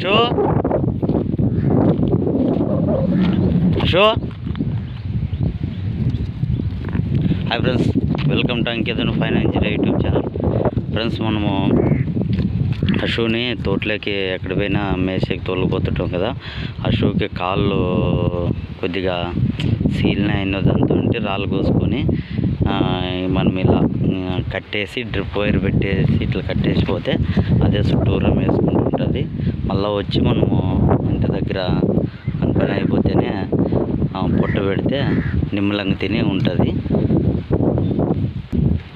Show. Show. Hi friends welcome to Anketan financial YouTube channel. Friends మనము అశువుని తోటలోకి ఎక్కడ పోయినా మేసేకి తోలుకుపోతుంటాం కదా. అశువుకి కాళ్ళు కొద్దిగా సీలిన అయిన దాంతో ఉంటే రాళ్ళు కోసుకొని మనం ఇలా కట్టేసి డ్రిప్ వైర్ పెట్టేసి ఇట్లా కట్టేసి పోతే అదే చుట్టూరం వేసుకుంటుంటుంది మళ్ళీ వచ్చి మనము ఇంటి దగ్గర మన పని అయిపోతేనే పొట్ట పెడితే నిమ్మలంగా తిని ఉంటుంది.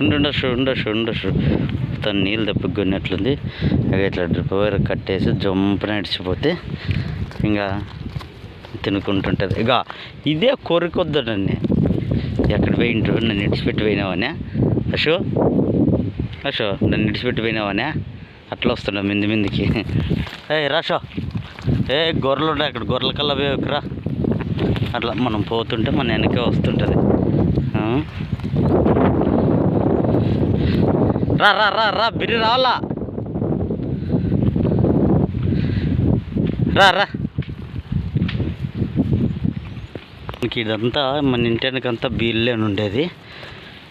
ఉండొచ్చు ఉండొచ్చు ఉండొచ్చు తను నీళ్ళు తప్పికొన్నట్లుంది ఇక ఇట్లా డ్రిప్ వైర్ కట్టేసి జంపున ఇడిచిపోతే ఇంకా తినుకుంటుంటుంది. ఇక ఇదే కోరికొద్దనండి ఎక్కడ పోయింటు నన్ను ఇడిచిపెట్టి పోయినావనే అశో అశో నన్ను ఇడిచిపెట్టి పోయినావనే అట్లా వస్తున్నా మింది మిందికి. ఏ రాషో ఏ గొర్రెలు ఉన్నాయి అక్కడ. గొర్రెల కల్లా పోయకురా అట్లా మనం పోతుంటే మన వెనకే వస్తుంటుంది. రా రా రా రా బిరి రావాలా? రా రా. మనకి ఇదంతా మన ఇంటి వెనకంతా ఉండేది.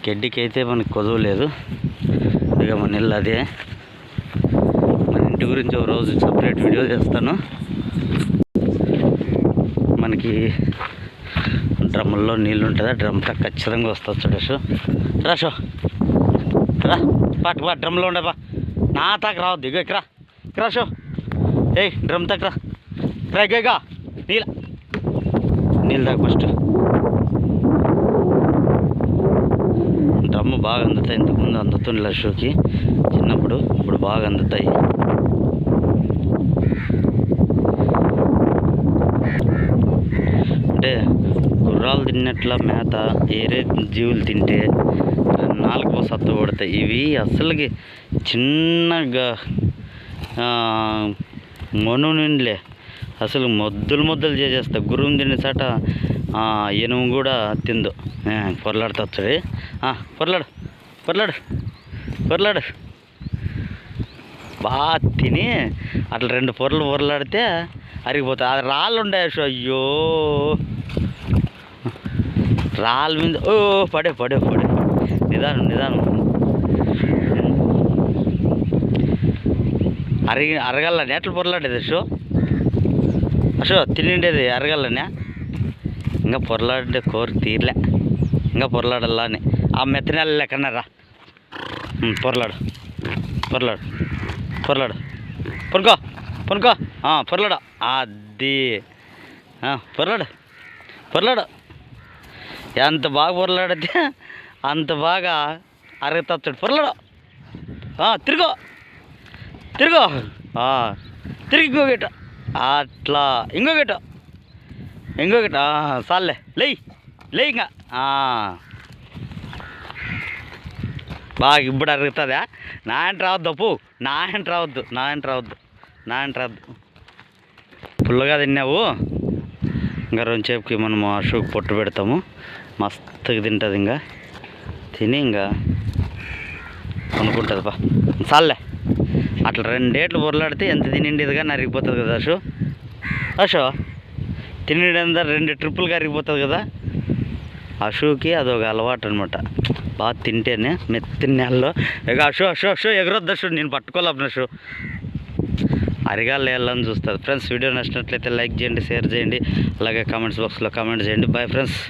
గడ్డికి అయితే మనకి కొదవలేదు ఇక మన ఇల్లు అదే. మన గురించి ఒక రోజు సపరేట్ వీడియో చేస్తాను. మనకి డ్రమ్ముల్లో నీళ్ళు ఉంటుందా డ్రమ్తో ఖచ్చితంగా వస్తుంది చూడసు రాషో రా పాటు పా డ్రమ్లో ఉండే బా నా తాక రావద్దు ఇగో ఇక్కడ ఇక్కడ ఏయ్ డ్రమ్ తగ్గ రా. రా ఇగో నీళ్ళ. నీళ్ళు దాకా ఫస్ట్. డ్రమ్ము బాగా అందుతాయి ఇంతకుముందు అందుతుండే షోకి. చిన్నప్పుడు ఇప్పుడు బాగా అందుతాయి. అంటే గుర్రాలు తిన్నట్ల మేత ఏరే జీవులు తింటే నాలుగు సత్తు పడతాయి ఇవి అసలుకి చిన్నగా మను మొను నుండిలే అసలు మొద్దులు మొద్దులు చేసేస్తాయి గురువుని తినే చాట ఎనుము కూడా తిందు. పొరలాడుతుంది పొరలాడు పొరలాడు పొరలాడు. బాగా తిని అట్లా రెండు పొరలు పొరలాడితే అరిగిపోతాయి అది రాళ్ళు ఉండే అయ్యో రాళ్ళ మీద ఓ పడే పడే పడే నిదానం నిదానం అరిగి అరగలని ఎట్లా పొరలాడేది షో అషో తినిండేది అరగలనే ఇంకా పొరలాడే కోరిక తీరలే ఇంకా పొరలాడాలా అని ఆ మెత్తనెల లెక్కనరా పొరలాడు పొరలాడు పొరలాడు పొనుకో పొనుకో పొరలాడు అది ఆ, పొరలాడు పొరలాడు ఎంత బాగా పొరలాడితే అంత బాగా అరగతాడు పొరలాడు ఆ, తిరుగో తిరుగో ఆ, తిరిగి ఇంకో గిట అట్లా ఇంకో గిట ఇంకో గిట సాల్లే లేయ్ లేయ్ ఇంకా ఆ. బాగా ఇప్పుడు అరుగుతుందా? నా ఇంట రావద్దు అప్పు నా ఇంట రావద్దు. నా ఇంట రావద్దు. నా ఇంట రావద్దు. ఫుల్గా తిన్నావు? ఇంకా రెండుసేపుకి మనము అశోక్ పొట్టు పెడతాము. మస్తుగా తింటుంది ఇంకా. తిని ఇంకా అనుకుంటుంది బా చాలే అట్లా రెండేట్లు పొరలాడితే ఎంత తినిండేదిగా నరిగిపోతుంది కదా అశో అశో తినిండే రెండు ట్రిప్పులు కరిగిపోతుంది కదా. అశోకి అదొక అలవాటు అనమాట బాగా తింటేనే మెత్తిన నెలలో. ఇక అశో అశో అశో ఎగరొద్దు అశో నేను పట్టుకోలేను అశో. అరిగాలు వెళ్ళాలని చూస్తుంది ఫ్రెండ్స్ వీడియో నచ్చినట్లయితే లైక్ చేయండి షేర్ చేయండి. అలాగే కామెంట్స్ బాక్స్లో కామెంట్ చేయండి. Bye friends.